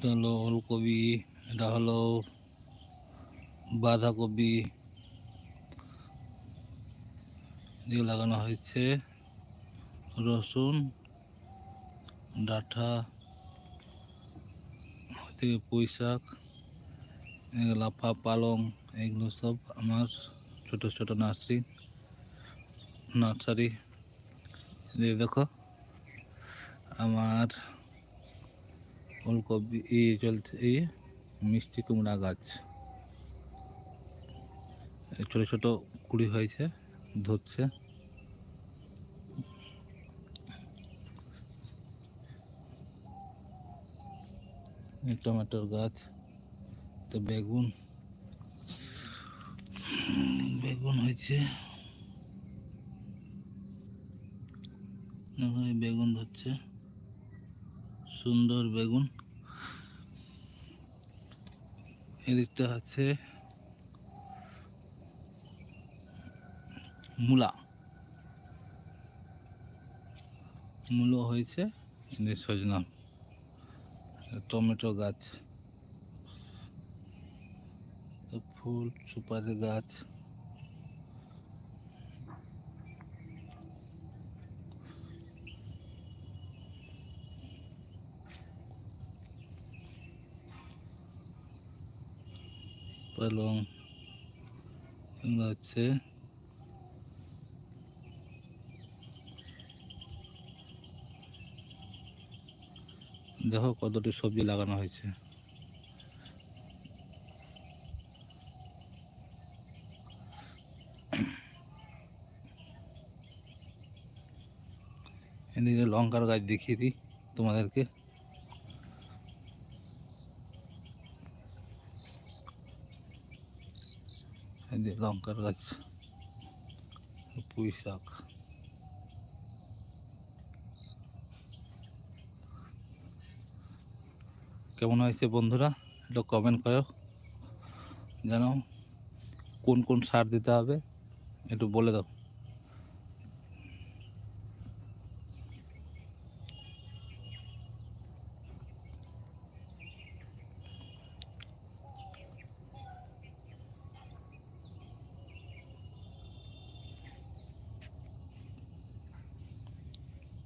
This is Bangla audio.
এটা হলো ওলকপি এটা হলো বাঁধাকপি, দিয়ে লাগানো হয়েছে রসুন, ডাঁটা থেকে পুঁই শাক লাফা, পালং, এগুলো সব আমার ছোট ছোট নার্সারি নার্সারি। দেখো, আমার ফুলকপি ই চলছে, এই মিষ্টি কুমড়া গাছ। ছোট ছোট কুড়ি হয়েছে, ধরছে। টমেটোর গাছ, তো বেগুন বেগুন হয়েছে। বেগুন ধরছে। সুন্দর বেগুন। এদিকটা আছে মূলা। মূলো হয়েছে সজনা টমেটো গাছ ফুল সুপারি গাছ। পালং এগুলো হচ্ছে দেখো কতটি সবজি লাগানো হয়েছে। এদিকে লঙ্কার গাছ দেখিয়ে দিই তোমাদেরকে। যে লঙ্কার গাছ, পুঁই শাক। কেমন হয়েছে বন্ধুরা এটা কমেন্ট করো। যেন কোন কোন সার দিতে হবে, একটু বলে দাও।